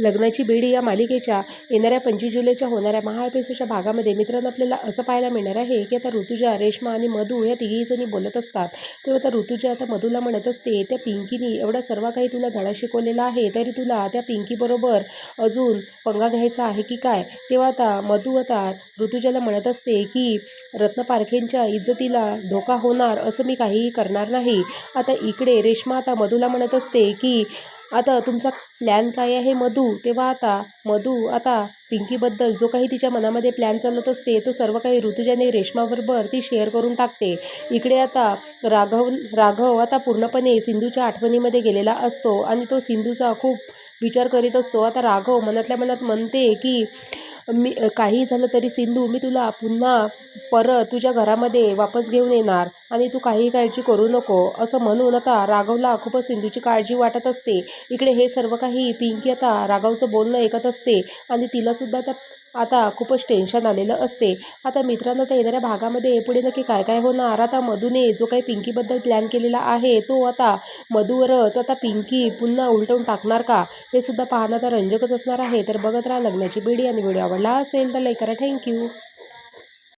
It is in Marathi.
लग्नाची बेडी या मालिकेच्या येणाऱ्या पंचवीस जुलैच्या होणाऱ्या महा भागामध्ये मित्रांनो आपल्याला असं पाहायला मिळणार आहे की आता ऋतुजा रेश्मा आणि मधू या तिघीजणी बोलत असतात. तेव्हा आता ऋतुजा आता मधूला म्हणत असते त्या पिंकीनी एवढा सर्व काही तुला धडा शिकवलेला आहे तरी तुला त्या पिंकीबरोबर अजून पंगा घ्यायचा आहे की काय? तेव्हा आता मधू आता ऋतुजाला म्हणत असते की रत्नपारखेंच्या इज्जतीला धोका होणार असं मी काहीही करणार नाही. आता इकडे रेश्मा आता मधूला म्हणत असते की आता तुमचा प्लॅन काय आहे मधू? तेव्हा आता मधू आता पिंकीबद्दल जो काही तिच्या मनामध्ये प्लॅन चालत असते तो सर्व काही ऋतुजाने रेश्माबरोबर ती शेअर करून टाकते. इकडे आता राघव राघव आता पूर्णपणे सिंधूच्या आठवणीमध्ये गेलेला असतो आणि तो सिंधूचा खूप विचार करीत असतो. आता राघव मनातल्या मनात म्हणते की मी काही झालं तरी सिंधू मी तुला पुन्हा परत तुझ्या घरामध्ये वापस घेऊन येणार आणि तू काही काळजी करू नको असं म्हणून आता राघवला खूपच सिंधूची काळजी वाटत असते. इकडे हे सर्व काही पिंकी आता राघवचं बोलणं ऐकत असते आणि तिलासुद्धा त्या आता खूपच टेन्शन आलेलं असते. आता मित्रांनो त्या येणाऱ्या भागामध्ये पुढे नक्की काय काय होणार? आता मधूने जो काही पिंकीबद्दल प्लॅन केलेला आहे तो आता मधूवरच आता पिंकी पुन्हा उलटवून टाकणार का? हे सुद्धा पाहणं आता रंजकच असणार आहे. तर बघत राहा लग्नाची बेडी आणि व्हिडिओ आवडला असेल तर लाईक करा. थँक्यू